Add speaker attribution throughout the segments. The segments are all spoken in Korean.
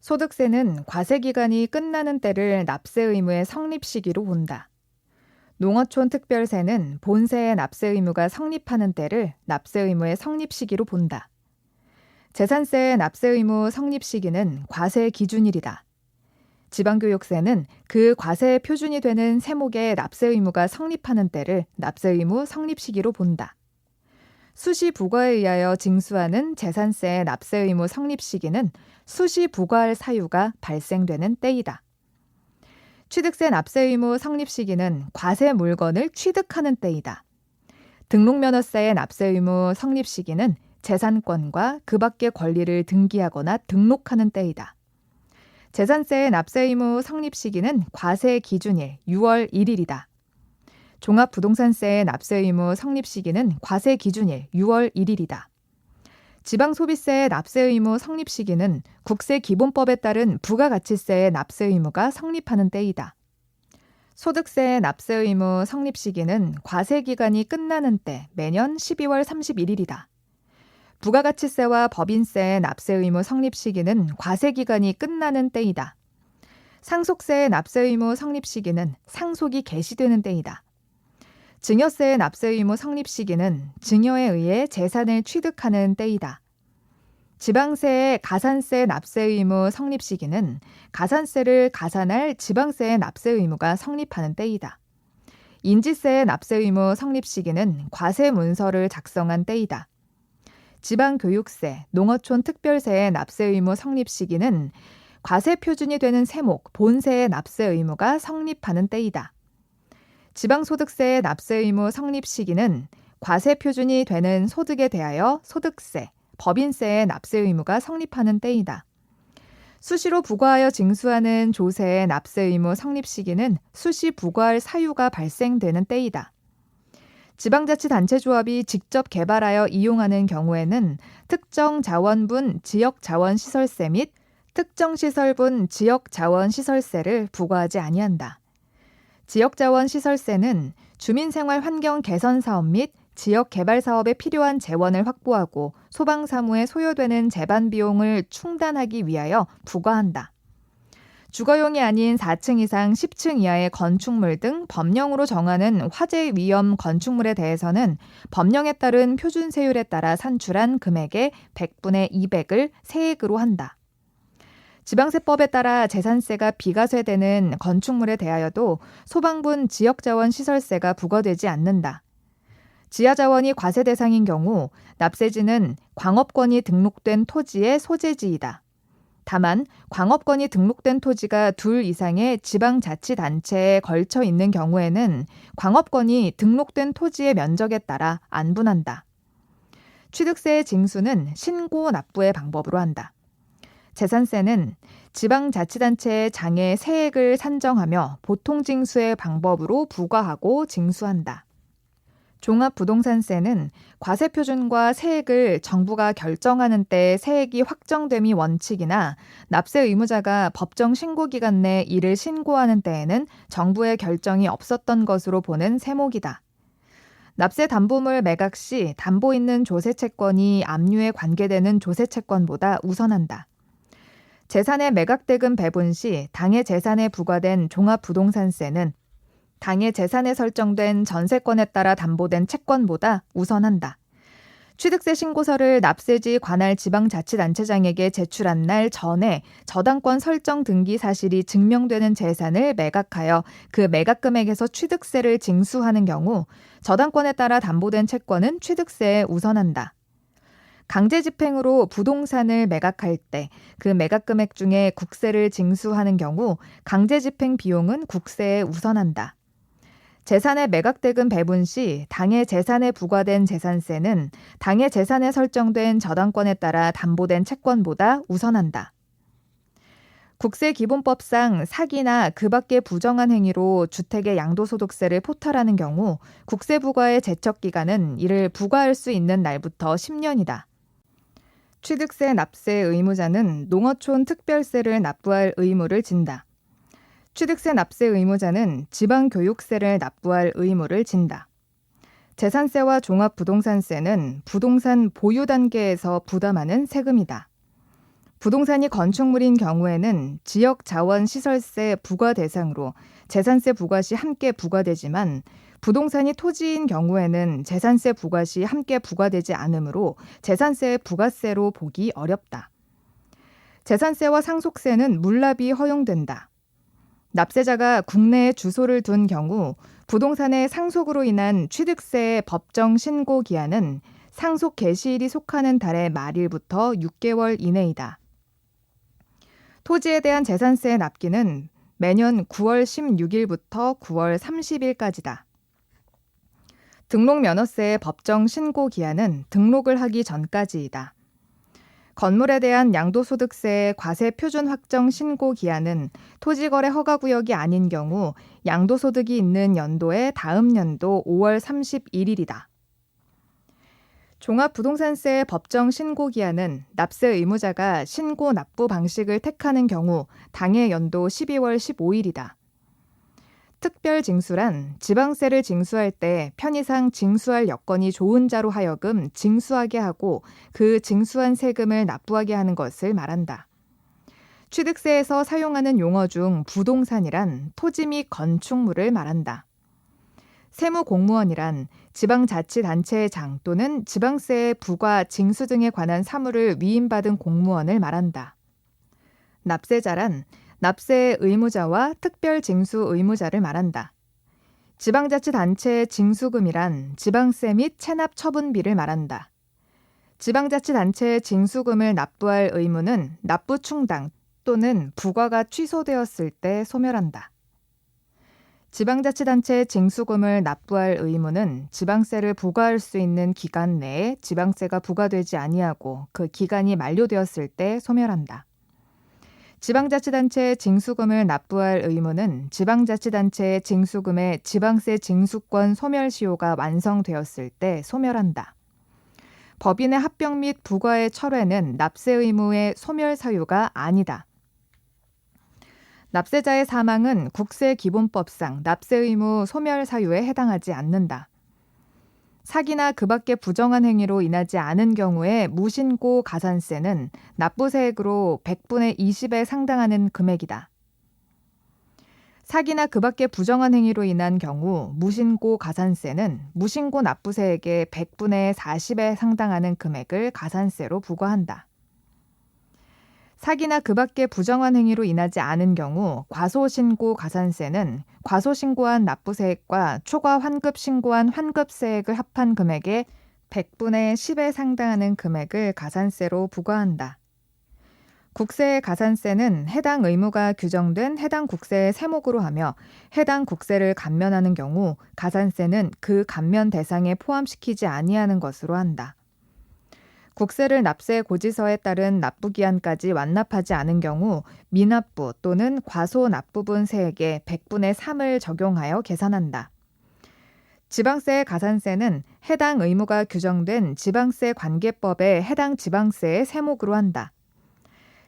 Speaker 1: 소득세는 과세 기간이 끝나는 때를 납세 의무의 성립 시기로 본다. 농어촌 특별세는 본세의 납세 의무가 성립하는 때를 납세 의무의 성립 시기로 본다. 재산세의 납세 의무 성립 시기는 과세 기준일이다. 지방교육세는 그 과세의 표준이 되는 세목의 납세 의무가 성립하는 때를 납세 의무 성립 시기로 본다. 수시 부과에 의하여 징수하는 재산세의 납세 의무 성립 시기는 수시 부과할 사유가 발생되는 때이다. 취득세 납세 의무 성립 시기는 과세 물건을 취득하는 때이다. 등록면허세의 납세 의무 성립 시기는 재산권과 그 밖의 권리를 등기하거나 등록하는 때이다. 재산세의 납세 의무 성립 시기는 과세 기준일 6월 1일이다. 종합부동산세의 납세 의무 성립 시기는 과세 기준일 6월 1일이다. 지방소비세의 납세 의무 성립 시기는 국세기본법에 따른 부가가치세의 납세 의무가 성립하는 때이다. 소득세의 납세 의무 성립 시기는 과세 기간이 끝나는 때 매년 12월 31일이다. 부가가치세와 법인세의 납세 의무 성립 시기는 과세 기간이 끝나는 때이다. 상속세의 납세 의무 성립 시기는 상속이 개시되는 때이다. 증여세의 납세 의무 성립 시기는 증여에 의해 재산을 취득하는 때이다. 지방세의 가산세 납세 의무 성립 시기는 가산세를 가산할 지방세의 납세 의무가 성립하는 때이다. 인지세의 납세 의무 성립 시기는 과세 문서를 작성한 때이다. 지방교육세, 농어촌 특별세의 납세 의무 성립 시기는 과세 표준이 되는 세목 본세의 납세 의무가 성립하는 때이다. 지방소득세의 납세 의무 성립 시기는 과세 표준이 되는 소득에 대하여 소득세, 법인세의 납세 의무가 성립하는 때이다. 수시로 부과하여 징수하는 조세의 납세 의무 성립 시기는 수시 부과할 사유가 발생되는 때이다. 지방자치단체조합이 직접 개발하여 이용하는 경우에는 특정 자원분 지역 자원 시설세 및 특정 시설분 지역 자원 시설세를 부과하지 아니한다. 지역자원 시설세는 주민생활 환경 개선 사업 및 지역 개발 사업에 필요한 재원을 확보하고 소방 사무에 소요되는 재반 비용을 충당하기 위하여 부과한다. 주거용이 아닌 4층 이상 10층 이하의 건축물 등 법령으로 정하는 화재 위험 건축물에 대해서는 법령에 따른 표준 세율에 따라 산출한 금액의 100분의 200을 세액으로 한다. 지방세법에 따라 재산세가 비과세되는 건축물에 대하여도 소방분 지역자원 시설세가 부과되지 않는다. 지하자원이 과세 대상인 경우 납세지는 광업권이 등록된 토지의 소재지이다. 다만 광업권이 등록된 토지가 둘 이상의 지방자치단체에 걸쳐 있는 경우에는 광업권이 등록된 토지의 면적에 따라 안분한다. 취득세의 징수는 신고 납부의 방법으로 한다. 재산세는 지방자치단체의 장애 세액을 산정하며 보통징수의 방법으로 부과하고 징수한다. 종합부동산세는 과세표준과 세액을 정부가 결정하는 때 세액이 확정됨이 원칙이나 납세 의무자가 법정 신고기간 내 이를 신고하는 때에는 정부의 결정이 없었던 것으로 보는 세목이다. 납세 담보물 매각 시 담보 있는 조세 채권이 압류에 관계되는 조세 채권보다 우선한다. 재산의 매각대금 배분 시 당의 재산에 부과된 종합부동산세는 당의 재산에 설정된 전세권에 따라 담보된 채권보다 우선한다. 취득세 신고서를 납세지 관할 지방자치단체장에게 제출한 날 전에 저당권 설정 등기 사실이 증명되는 재산을 매각하여 그 매각 금액에서 취득세를 징수하는 경우 저당권에 따라 담보된 채권은 취득세에 우선한다. 강제 집행으로 부동산을 매각할 때 그 매각 금액 중에 국세를 징수하는 경우 강제 집행 비용은 국세에 우선한다. 재산의 매각대금 배분 시 당의 재산에 부과된 재산세는 당의 재산에 설정된 저당권에 따라 담보된 채권보다 우선한다. 국세기본법상 사기나 그 밖의 부정한 행위로 주택의 양도소득세를 포탈하는 경우 국세부과의 제척기간은 이를 부과할 수 있는 날부터 10년이다. 취득세 납세 의무자는 농어촌 특별세를 납부할 의무를 진다. 취득세 납세 의무자는 지방교육세를 납부할 의무를 진다. 재산세와 종합부동산세는 부동산 보유 단계에서 부담하는 세금이다. 부동산이 건축물인 경우에는 지역 자원 시설세 부과 대상으로 재산세 부과 시 함께 부과되지만 부동산이 토지인 경우에는 재산세 부과 시 함께 부과되지 않으므로 재산세 부가세로 보기 어렵다. 재산세와 상속세는 물납이 허용된다. 납세자가 국내에 주소를 둔 경우 부동산의 상속으로 인한 취득세의 법정 신고 기한은 상속 개시일이 속하는 달의 말일부터 6개월 이내이다. 토지에 대한 재산세 납기는 매년 9월 16일부터 9월 30일까지다. 등록 면허세의 법정 신고 기한은 등록을 하기 전까지이다. 건물에 대한 양도소득세의 과세 표준 확정 신고 기한은 토지거래 허가 구역이 아닌 경우 양도소득이 있는 연도의 다음 연도 5월 31일이다. 종합부동산세의 법정 신고 기한은 납세 의무자가 신고 납부 방식을 택하는 경우 당해 연도 12월 15일이다. 특별 징수란 지방세를 징수할 때 편의상 징수할 여건이 좋은 자로 하여금 징수하게 하고 그 징수한 세금을 납부하게 하는 것을 말한다. 취득세에서 사용하는 용어 중 부동산이란 토지 및 건축물을 말한다. 세무 공무원이란 지방자치단체의 장 또는 지방세의 부과 징수 등에 관한 사무를 위임받은 공무원을 말한다. 납세자란 납세 의무자와 특별 징수 의무자를 말한다. 지방자치단체의 징수금이란 지방세 및 체납 처분비를 말한다. 지방자치단체의 징수금을 납부할 의무는 납부 충당 또는 부과가 취소되었을 때 소멸한다. 지방자치단체의 징수금을 납부할 의무는 지방세를 부과할 수 있는 기간 내에 지방세가 부과되지 아니하고 그 기간이 만료되었을 때 소멸한다. 지방자치단체의 징수금을 납부할 의무는 지방자치단체의 징수금의 지방세 징수권 소멸시효가 완성되었을 때 소멸한다. 법인의 합병 및 부과의 철회는 납세 의무의 소멸 사유가 아니다. 납세자의 사망은 국세기본법상 납세 의무 소멸 사유에 해당하지 않는다. 사기나 그 밖의 부정한 행위로 인하지 않은 경우에 무신고 가산세는 납부세액으로 100분의 20에 상당하는 금액이다. 사기나 그 밖의 부정한 행위로 인한 경우 무신고 가산세는 무신고 납부세액의 100분의 40에 상당하는 금액을 가산세로 부과한다. 사기나 그 밖의 부정한 행위로 인하지 않은 경우 과소신고 가산세는 과소신고한 납부세액과 초과 환급 신고한 환급세액을 합한 금액의 100분의 10에 상당하는 금액을 가산세로 부과한다. 국세의 가산세는 해당 의무가 규정된 해당 국세의 세목으로 하며 해당 국세를 감면하는 경우 가산세는 그 감면 대상에 포함시키지 아니하는 것으로 한다. 국세를 납세 고지서에 따른 납부 기한까지 완납하지 않은 경우 미납부 또는 과소 납부분 세액의 100분의 3을 적용하여 계산한다. 지방세의 가산세는 해당 의무가 규정된 지방세 관계법에 해당 지방세의 세목으로 한다.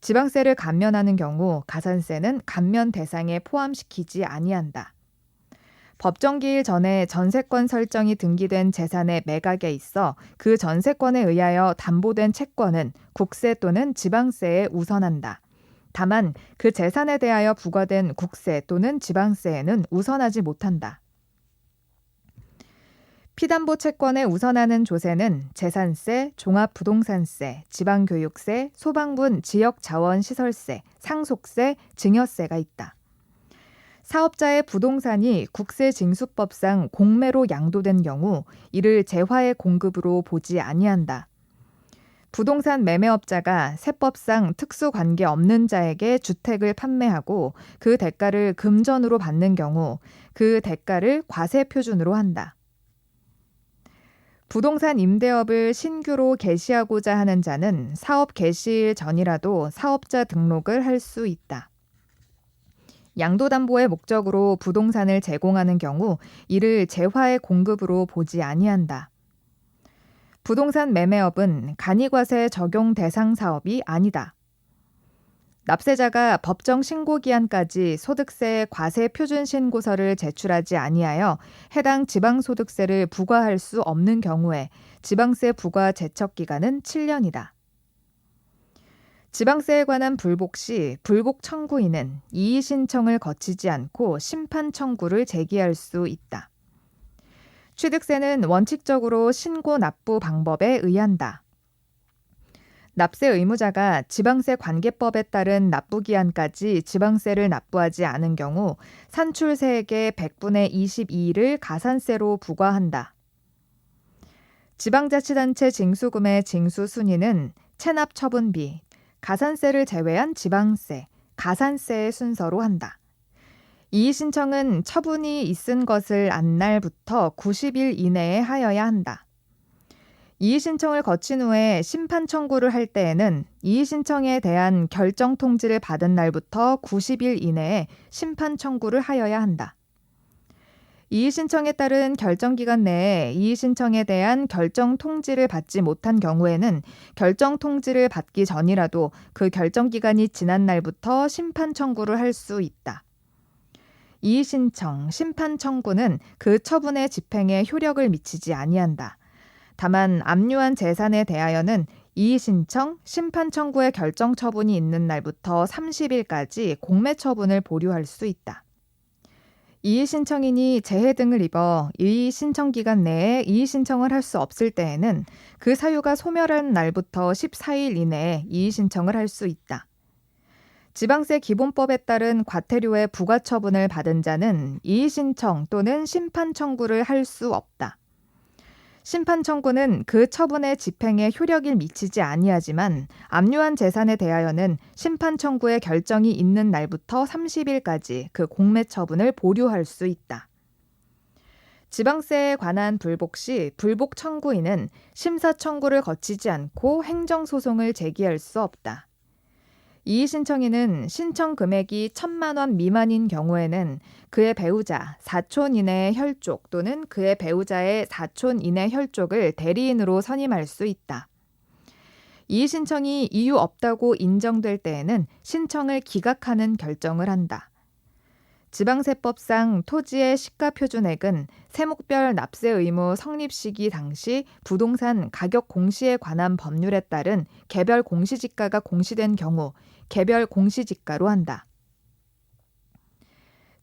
Speaker 1: 지방세를 감면하는 경우 가산세는 감면 대상에 포함시키지 아니한다. 법정기일 전에 전세권 설정이 등기된 재산의 매각에 있어 그 전세권에 의하여 담보된 채권은 국세 또는 지방세에 우선한다. 다만 그 재산에 대하여 부과된 국세 또는 지방세에는 우선하지 못한다. 피담보 채권에 우선하는 조세는 재산세, 종합부동산세, 지방교육세, 소방분 지역자원시설세, 상속세, 증여세가 있다. 사업자의 부동산이 국세징수법상 공매로 양도된 경우 이를 재화의 공급으로 보지 아니한다. 부동산 매매업자가 세법상 특수 관계 없는 자에게 주택을 판매하고 그 대가를 금전으로 받는 경우 그 대가를 과세 표준으로 한다. 부동산 임대업을 신규로 개시하고자 하는 자는 사업 개시일 전이라도 사업자 등록을 할 수 있다. 양도담보의 목적으로 부동산을 제공하는 경우 이를 재화의 공급으로 보지 아니한다. 부동산 매매업은 간이과세 적용 대상 사업이 아니다. 납세자가 법정 신고 기한까지 소득세 과세 표준 신고서를 제출하지 아니하여 해당 지방소득세를 부과할 수 없는 경우에 지방세 부과 제척 기간은 7년이다. 지방세에 관한 불복 시 불복 청구인은 이의 신청을 거치지 않고 심판 청구를 제기할 수 있다. 취득세는 원칙적으로 신고 납부 방법에 의한다. 납세 의무자가 지방세 관계법에 따른 납부 기한까지 지방세를 납부하지 않은 경우 산출세액의 100분의 22를 가산세로 부과한다. 지방자치단체 징수금의 징수 순위는 체납 처분비, 가산세를 제외한 지방세, 가산세의 순서로 한다. 이의 신청은 처분이 있은 것을 안 날부터 90일 이내에 하여야 한다. 이의 신청을 거친 후에 심판 청구를 할 때에는 이의 신청에 대한 결정 통지를 받은 날부터 90일 이내에 심판 청구를 하여야 한다. 이의 신청에 따른 결정 기간 내에 이의 신청에 대한 결정 통지를 받지 못한 경우에는 결정 통지를 받기 전이라도 그 결정 기간이 지난 날부터 심판 청구를 할 수 있다. 이의 신청, 심판 청구는 그 처분의 집행에 효력을 미치지 아니한다. 다만 압류한 재산에 대하여는 이의 신청, 심판 청구의 결정 처분이 있는 날부터 30일까지 공매 처분을 보류할 수 있다. 이의 신청인이 재해 등을 입어 이의 신청 기간 내에 이의 신청을 할 수 없을 때에는 그 사유가 소멸한 날부터 14일 이내에 이의 신청을 할 수 있다. 지방세 기본법에 따른 과태료의 부과 처분을 받은 자는 이의 신청 또는 심판 청구를 할 수 없다. 심판 청구는 그 처분의 집행에 효력을 미치지 아니하지만 압류한 재산에 대하여는 심판 청구의 결정이 있는 날부터 30일까지 그 공매 처분을 보류할 수 있다. 지방세에 관한 불복 시 불복 청구인은 심사 청구를 거치지 않고 행정 소송을 제기할 수 없다. 이의 신청인은 신청 금액이 천만 원 미만인 경우에는 그의 배우자, 사촌 이내의 혈족 또는 그의 배우자의 사촌 이내 혈족을 대리인으로 선임할 수 있다. 이의 신청이 이유 없다고 인정될 때에는 신청을 기각하는 결정을 한다. 지방세법상 토지의 시가 표준액은 세목별 납세 의무 성립 시기 당시 부동산 가격 공시에 관한 법률에 따른 개별 공시지가가 공시된 경우 개별 공시지가로 한다.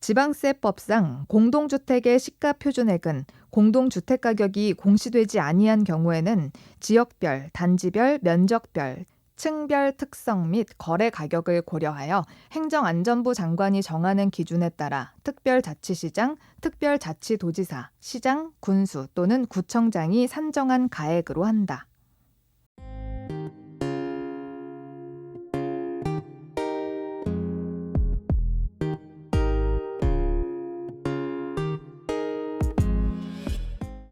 Speaker 1: 지방세법상 공동주택의 시가 표준액은 공동주택 가격이 공시되지 아니한 경우에는 지역별, 단지별, 면적별, 층별 특성 및 거래 가격을 고려하여 행정안전부 장관이 정하는 기준에 따라 특별자치시장, 특별자치도지사, 시장, 군수 또는 구청장이 산정한 가액으로 한다.